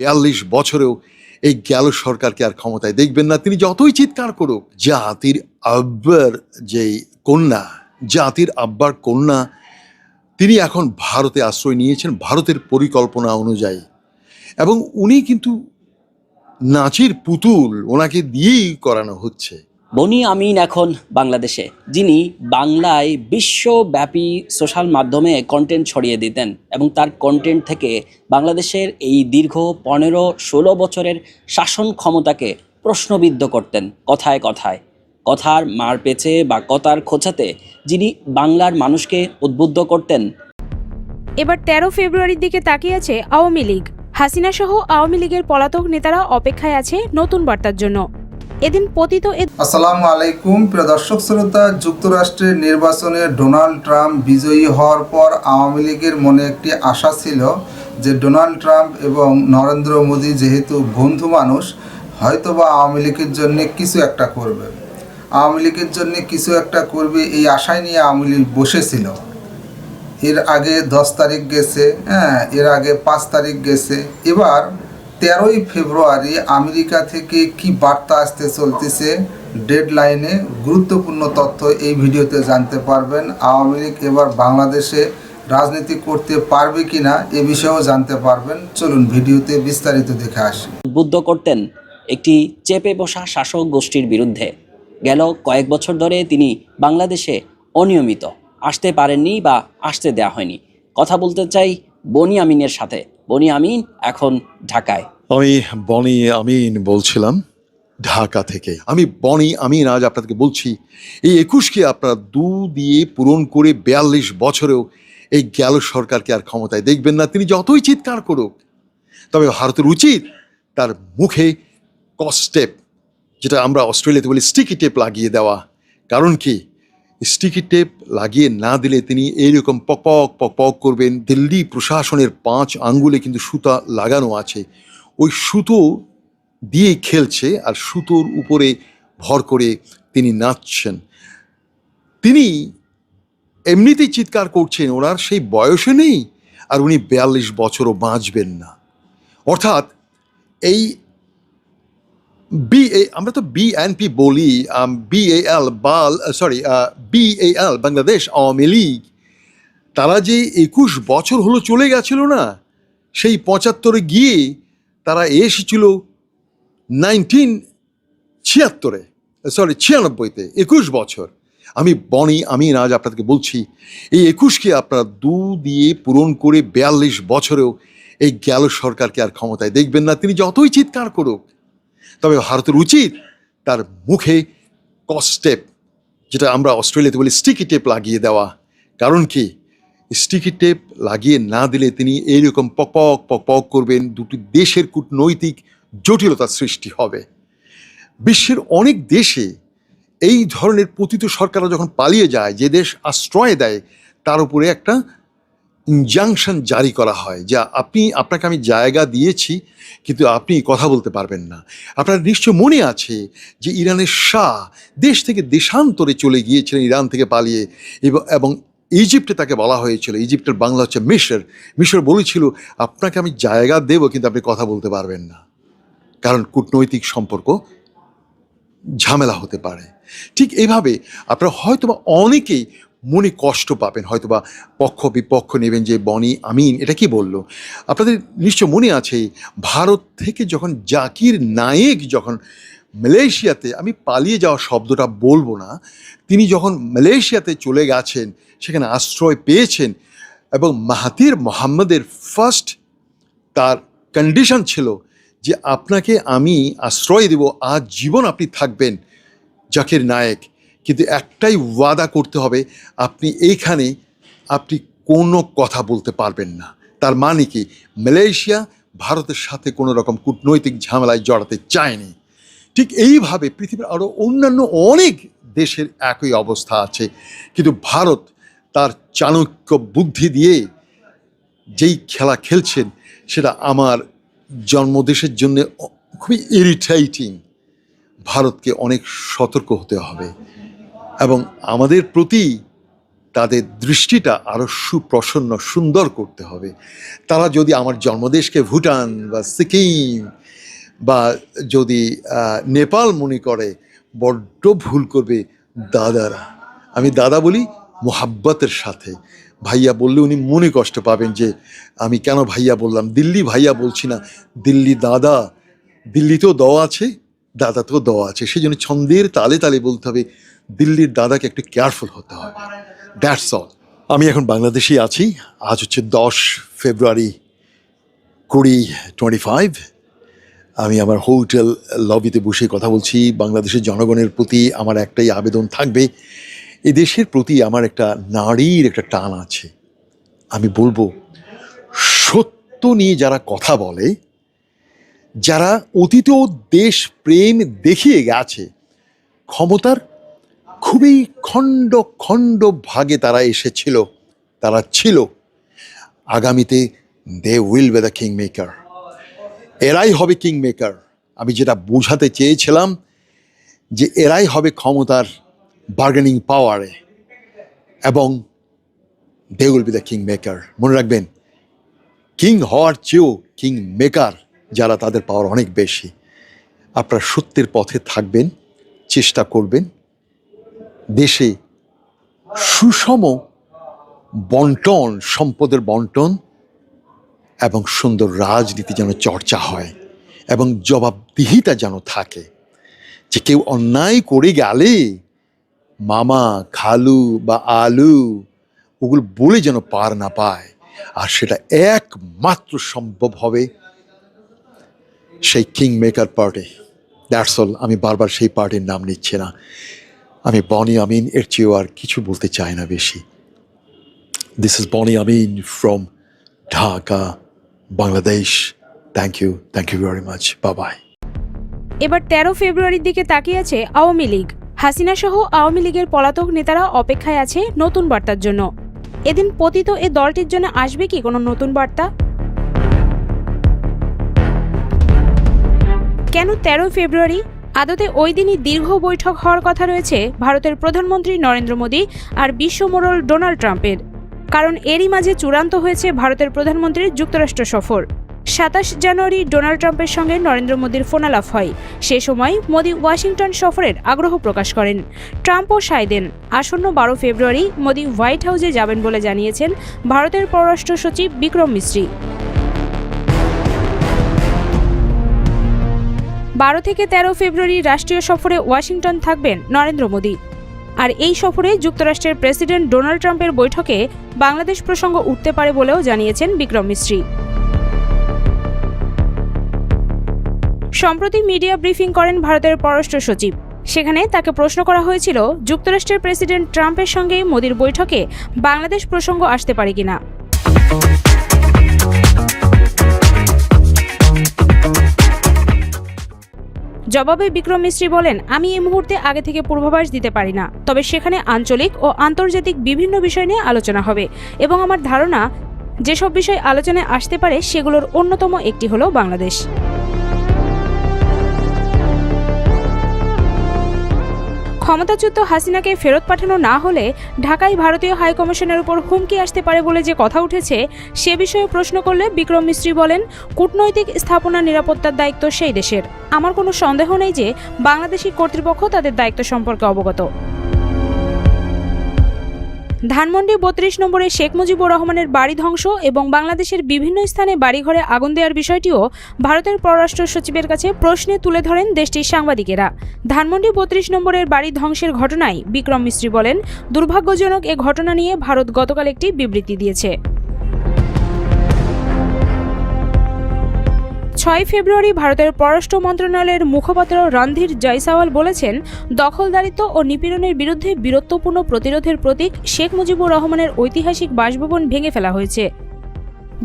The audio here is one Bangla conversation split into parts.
বিয়াল্লিশ বছরেও এই গেল সরকারকে আর ক্ষমতায় দেখবেন না। তিনি যতই চিৎকার করুক, জাতির আব্বার যেই কন্যা, জাতির আব্বার কন্যা, তিনি এখন ভারতে আশ্রয় নিয়েছেন, ভারতের পরিকল্পনা অনুযায়ী। এবং উনি কিন্তু নাচের পুতুল ওনাকে দিয়েই করানো হচ্ছে। বনি আমিন এখন বাংলাদেশে, যিনি বাংলায় বিশ্বব্যাপী সোশ্যাল মাধ্যমে কন্টেন্ট ছড়িয়ে দিতেন এবং তার কন্টেন্ট থেকে বাংলাদেশের এই দীর্ঘ পনেরো ষোলো বছরের শাসন ক্ষমতাকে প্রশ্নবিদ্ধ করতেন কথায় কথায়। কথার মার পেছে বা কথার খোঁচাতে যিনি বাংলার মানুষকে উদ্বুদ্ধ করতেন। এবার তেরো ফেব্রুয়ারির দিকে তাকিয়ে আছে আওয়ামী লীগ। হাসিনা সহ আওয়ামী লীগের পলাতক নেতারা অপেক্ষায় আছে নতুন বার্তার জন্য। এদিন পতিত আসসালামু আলাইকুম, প্রিয় দর্শক শ্রোতা যুক্তরাষ্ট্রের নির্বাচনে ডোনাল্ড ট্রাম্প বিজয়ী হওয়ার পর আওয়ামী লীগের মনে একটি আশা ছিল যে ডোনাল্ড ট্রাম্প এবং নরেন্দ্র মোদী যেহেতু বন্ধু মানুষ, হয়তোবা আওয়ামী লীগের জন্য কিছু একটা করবে। আওয়ামী লীগের জন্য কিছু একটা করবে এই আশায় নিয়ে আওয়ামী লীগ বসেছিল। এর আগে দশ তারিখ গেছে হ্যাঁ এর আগে পাঁচ তারিখ গেছে। এবার তেরোই ফেব্রুয়ারি আমেরিকা থেকে কি বার্তা আসতে চলতেছে? ডেডলাইনে গুরুত্বপূর্ণ তথ্য এই ভিডিওতে জানতে পারবেন। আওয়ামী লীগ এবার বাংলাদেশে রাজনীতি করতে পারবে কিনা এ বিষয়েও জানতে পারবেন। চলুন ভিডিওতে বিস্তারিত দেখে আসি। উদ্বুদ্ধ করতেন একটি চেপে বসা শাসক গোষ্ঠীর বিরুদ্ধে। গেল কয়েক বছর ধরে তিনি বাংলাদেশে অনিয়মিত, আসতে পারেননি বা আসতে দেয়া হয়নি। কথা বলতে চাই বনি আমিনের সাথে। বনি আমিন এখন ঢাকায়। আমি বনি আমিন বলছিলাম ঢাকা থেকে। আমি বনি আমিন আজ আপনাদেরকে বলছি, এই একুশকে আপনারা দু দিয়ে পূরণ করে বিয়াল্লিশ বছরেও এই গেল সরকারকে আর ক্ষমতায় দেখবেন না। তিনি যতই চিৎকার করুক, তবে ভারতের উচিত তার মুখে কস্টেপ, যেটা আমরা অস্ট্রেলিয়াতে বলি স্টিকি টেপ লাগিয়ে দেওয়া। কারণ কি? স্টিকি টেপ লাগিয়ে না দিলে তিনি এইরকম পক পক পক পক করবেন। দিল্লি প্রশাসনের পাঁচ আঙ্গুলে কিন্তু সুতা লাগানো আছে। ওই সুতো দিয়ে খেলছে আর সুতোর উপরে ভর করে তিনি নাচছেন। তিনি এমনিতেই চিৎকার করছেন, ওনার সেই বয়সে নেই আর উনি বিয়াল্লিশ বছরও বাঁচবেন না। অর্থাৎ এই বি এ আমরা তো বি এন পি বলি B A L Bal sorry B L Bangladesh Awami League তারা যে একুশ বছর হলো চলে গেছিল না, সেই পঁচাত্তরে গিয়ে তারা এসেছিল নাইনটিন ছিয়াত্তরে সরি ছিয়ানব্বইতে, একুশ বছর। আমি বনি আমি আজ আপনাদেরকে বলছি, এই একুশকে আপনারা দু দিয়ে পূরণ করে বিয়াল্লিশ বছরেও এই গেল সরকারকে আর ক্ষমতায় দেখবেন না। তিনি যতই চিৎকার করুক তবে ভারতের উচিত তার মুখে কস্টেপ, যেটা আমরা অস্ট্রেলিয়াতে বলি স্টিকি টেপ লাগিয়ে দেওয়া। কারণ কি? স্টিকি টেপ লাগিয়ে না দিলে তিনি এইরকম পক পক পক করবেন, দুটি দেশের কূটনৈতিক জটিলতার সৃষ্টি হবে। বিশ্বের অনেক দেশে এই ধরনের পতিত সরকাররা যখন পালিয়ে যায়, যে দেশ আশ্রয় দেয়, তার উপরে একটা ইনজাংশন জারি করা হয় যা আপনি, আপনাকে আমি জায়গা দিয়েছি, কিন্তু আপনি কথা বলতে পারবেন না। আপনার নিশ্চয় মনে আছে যে ইরানের শাহ দেশ থেকে দেশান্তরে চলে গিয়েছিলেন, ইরান থেকে পালিয়ে, এবং ইজিপ্টে তাকে বলা হয়েছিল। ইজিপ্টের বাংলা হচ্ছে মিশর। মিশর বলেছিল, আপনাকে আমি জায়গা দেবো, কিন্তু আপনি কথা বলতে পারবেন না। কারণ কূটনৈতিক সম্পর্ক ঝামেলা হতে পারে। ঠিক এইভাবে আপনারা হয়তোবা অনেকেই মনে কষ্ট পাবেন, হয়তোবা পক্ষ বিপক্ষ নেবেন যে বনি আমিন, এটা কি বলল? আপনাদের নিশ্চয় মনে আছে, ভারত থেকে যখন জাকির নায়েক যখন মালয়েশিয়াতে, আমি পালিয়ে যাওয়া শব্দটা বলব না, তিনি যখন মালয়েশিয়াতে চলে গেছেন, সেখানে আশ্রয় পেয়েছেন এবং মাহাতির মোহাম্মদের ফার্স্ট তার কন্ডিশন ছিল যে আপনাকে আমি আশ্রয় দেব, আজ জীবন আপনি থাকবেন জাকির নায়েক। কিন্তু একটাই ওয়াদা করতে হবে, আপনি এইখানে আপনি কোনো কথা বলতে পারবেন না। তার মানে কি? মালয়েশিয়া ভারতের সাথে কোনো রকম কূটনৈতিক ঝামেলায় জড়াতে চায়নি। ঠিক এইভাবে পৃথিবীর আরও অন্যান্য অনেক দেশের একই অবস্থা আছে। কিন্তু ভারত তার চাণক্য বুদ্ধি দিয়ে যেই খেলা খেলছেন, সেটা আমার জন্মদেশের জন্য খুবই ইরিটেটিং ভারতকে অনেক সতর্ক হতে হবে। এবং আমাদের প্রতি তাদের দৃষ্টিটা আরও সুপ্রসন্ন, সুন্দর করতে হবে। তারা যদি আমার জন্মদেশকে ভুটান বা সিকিম বা যদি নেপাল মনে করে, বড্ড ভুল করবে দাদারা। আমি দাদা বলি মোহাব্বতের সাথে। ভাইয়া বললে উনি মনে কষ্ট পাবেন যে, আমি কেন ভাইয়া বললাম? দিল্লি ভাইয়া বলছি না, দিল্লি দাদা, দিল্লিতেও দ আছে। দাদাতেও দেওয়া আছে। সেই জন্য ছন্দের তালে তালে বলতে হবে, দিল্লির দাদাকে একটু কেয়ারফুল হতে হবে। দ্যাটস অল আমি এখন বাংলাদেশেই আছি। আজ হচ্ছে দশ ফেব্রুয়ারি কুড়ি টোয়েন্টি ফাইভ আমি আমার হোটেল লবিতে বসে কথা বলছি। বাংলাদেশের জনগণের প্রতি আমার একটাই আবেদন থাকবে, এ দেশের প্রতি আমার একটা নারীর একটা টান আছে। আমি বলব, সত্য নিয়ে যারা কথা বলে যারা অতীতেও দেশ প্রেম দেখিয়ে গেছে, ক্ষমতার খুবই খণ্ড খণ্ড ভাগে তারা এসেছিল, তারা ছিল। আগামীতে they will be the king maker এরাই হবে কিং মেকার আমি যেটা বোঝাতে চেয়েছিলাম যে এরাই হবে ক্ষমতার বার্গেনিং পাওয়ারে এবং they will be the king maker মনে রাখবেন কিং হওয়ার চেয়েও কিং মেকার যারা তাদের পাওয়ার অনেক বেশি। আপনারা সত্যের পথে থাকবেন, চেষ্টা করবেন। দেশে সুষম বন্টন, সম্পদের বন্টন এবং সুন্দর রাজনীতি যেন চর্চা হয় এবং জবাবদিহিতা যেন থাকে। যে কেউ অন্যায় করে গেলে মামা, খালু বা আলু ওগুলো বলে যেন পার না পায়। আর সেটা একমাত্র সম্ভব হবে সেই king maker party that's all আমি বারবার সেই পার্টির নাম নিচ্ছি না। আমি বনি আমিন এর চেয়েও আর কিছু বলতে চাই না বেশি। This is Boni Amin from Dhaka Bangladesh thank you thank you very much Babai এবার তেরো ফেব্রুয়ারির দিকে তাকিয়ে আছে আওয়ামী লীগ। হাসিনা সহ আওয়ামী লীগের পলাতক নেতারা অপেক্ষায় আছে নতুন বার্তার জন্য। এদিন পতিত এ দলটির জন্য আসবে কি কোনো নতুন বার্তা? কেন তেরো ফেব্রুয়ারি? আদতে ওই দিনই দীর্ঘ বৈঠক হওয়ার কথা রয়েছে ভারতের প্রধানমন্ত্রী নরেন্দ্র মোদী আর বিশ্ব মোড়ল ডোনাল্ড ট্রাম্পের। কারণ এরই মাঝে চূড়ান্ত হয়েছে ভারতের প্রধানমন্ত্রীর যুক্তরাষ্ট্র সফর। সাতাশ জানুয়ারি ডোনাল্ড ট্রাম্পের সঙ্গে নরেন্দ্র মোদীর ফোনালাপ হয়। সে সময় মোদী ওয়াশিংটন সফরের আগ্রহ প্রকাশ করেন। ট্রাম্পও সায় দেন। আসন্ন বারো ফেব্রুয়ারি মোদী হোয়াইট হাউসে যাবেন বলে জানিয়েছেন ভারতের পররাষ্ট্র সচিব বিক্রম মিশ্রি বারো থেকে তেরো ফেব্রুয়ারি রাষ্ট্রীয় সফরে ওয়াশিংটন থাকবেন নরেন্দ্র মোদী। আর এই সফরে যুক্তরাষ্ট্রের প্রেসিডেন্ট ডোনাল্ড ট্রাম্পের বৈঠকে বাংলাদেশ প্রসঙ্গ উঠতে পারে বলেও জানিয়েছেন বিক্রম মিশ্রি সম্প্রতি মিডিয়া ব্রিফিং করেন ভারতের পররাষ্ট্র সচিব। সেখানে তাকে প্রশ্ন করা হয়েছিল, যুক্তরাষ্ট্রের প্রেসিডেন্ট ট্রাম্পের সঙ্গে মোদির বৈঠকে বাংলাদেশ প্রসঙ্গ আসতে পারে কিনা। জবাবে বিক্রম মিস্ত্রি বলেন, আমি এই মুহূর্তে আগে থেকে পূর্বাভাস দিতে পারি না, তবে সেখানে আঞ্চলিক ও আন্তর্জাতিক বিভিন্ন বিষয় নিয়ে আলোচনা হবে এবং আমার ধারণা, যেসব বিষয় আলোচনায় আসতে পারে সেগুলোর অন্যতম একটি হলো বাংলাদেশ। ক্ষমতাচ্যুত হাসিনাকে ফেরত পাঠানো না হলে ঢাকায় ভারতীয় হাইকমিশনের উপর হুমকি আসতে পারে বলে যে কথা উঠেছে, সে বিষয়ে প্রশ্ন করলে বিক্রম মিস্ত্রি বলেন, কূটনৈতিক স্থাপনা নিরাপত্তার দায়িত্ব সেই দেশের। আমার কোনো সন্দেহ নেই যে বাংলাদেশি কর্তৃপক্ষ তাদের দায়িত্ব সম্পর্কে অবগত। ধানমন্ডি বত্রিশ নম্বরে শেখ মুজিবুর রহমানের বাড়ি ধ্বংস এবং বাংলাদেশের বিভিন্ন স্থানে বাড়িঘরে আগুন দেওয়ার বিষয়টিও ভারতের পররাষ্ট্র সচিবের কাছে প্রশ্নে তুলে ধরেন দেশটির সাংবাদিকেরা। ধানমন্ডি বত্রিশ নম্বরের বাড়ি ধ্বংসের ঘটনায় বিক্রম মিস্ত্রি বলেন, দুর্ভাগ্যজনক এ ঘটনা নিয়ে ভারত গতকাল একটি বিবৃতি দিয়েছে। ছয় ফেব্রুয়ারি ভারতের পররাষ্ট্র মন্ত্রণালয়ের মুখপাত্র রণধীর জয়সাওয়াল বলেছেন, দখলদারিত্ব ও নিপীড়নের বিরুদ্ধে বীরত্বপূর্ণ প্রতিরোধের প্রতীক শেখ মুজিবুর রহমানের ঐতিহাসিক বাসভবন ভেঙে ফেলা হয়েছে।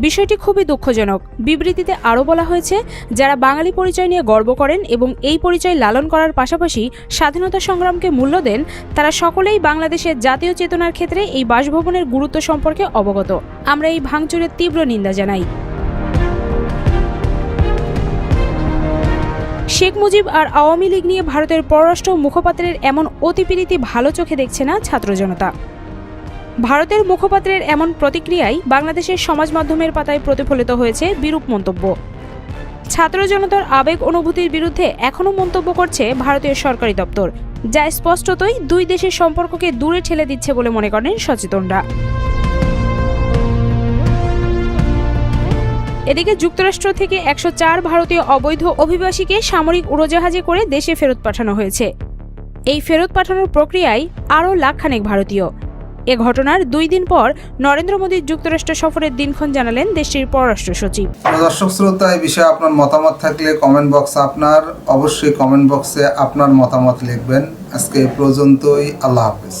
বিষয়টি খুবই দুঃখজনক। বিবৃতিতে আরও বলা হয়েছে, যারা বাঙালি পরিচয় নিয়ে গর্ব করেন এবং এই পরিচয় লালন করার পাশাপাশি স্বাধীনতা সংগ্রামকে মূল্য দেন, তারা সকলেই বাংলাদেশের জাতীয় চেতনার ক্ষেত্রে এই বাসভবনের গুরুত্ব সম্পর্কে অবগত। আমরা এই ভাঙচুরের তীব্র নিন্দা জানাই। শেখ মুজিব আর আওয়ামী লীগ নিয়ে ভারতের পররাষ্ট্র মুখপাত্রের এমন অতিপীড়িতি ভালো চোখে দেখছে না ছাত্র জনতা। ভারতের মুখপাত্রের এমন প্রতিক্রিয়ায় বাংলাদেশের সমাজ মাধ্যমের পাতায় প্রতিফলিত হয়েছে বিরূপ মন্তব্য। ছাত্র জনতার আবেগ অনুভূতির বিরুদ্ধে এখনও মন্তব্য করছে ভারতীয় সরকারি দপ্তর, যা স্পষ্টতই দুই দেশের সম্পর্ককে দূরে ঠেলে দিচ্ছে বলে মনে করেন সচেতনরা। এদিকে যুক্তরাষ্ট্র থেকে একশো চার ভারতীয় অবৈধ অভিবাসীকে সামরিক উড়োজাহাজে করে দেশে ফেরত পাঠানো হয়েছে। এই ফেরত পাঠানোর প্রক্রিয়ায় আরও লাখখানেক ভারতীয়। এ ঘটনার দুই দিন পর নরেন্দ্র মোদীর যুক্তরাষ্ট্র সফরের দিনক্ষণ জানালেন দেশটির পররাষ্ট্র সচিব। দর্শক শ্রোতা, এই বিষয়ে আপনার মতামত থাকলে কমেন্ট বক্স আপনার, অবশ্যই কমেন্ট বক্সে আপনার মতামত লিখবেন। আজকে পর্যন্তই, আল্লাহ হাফেজ।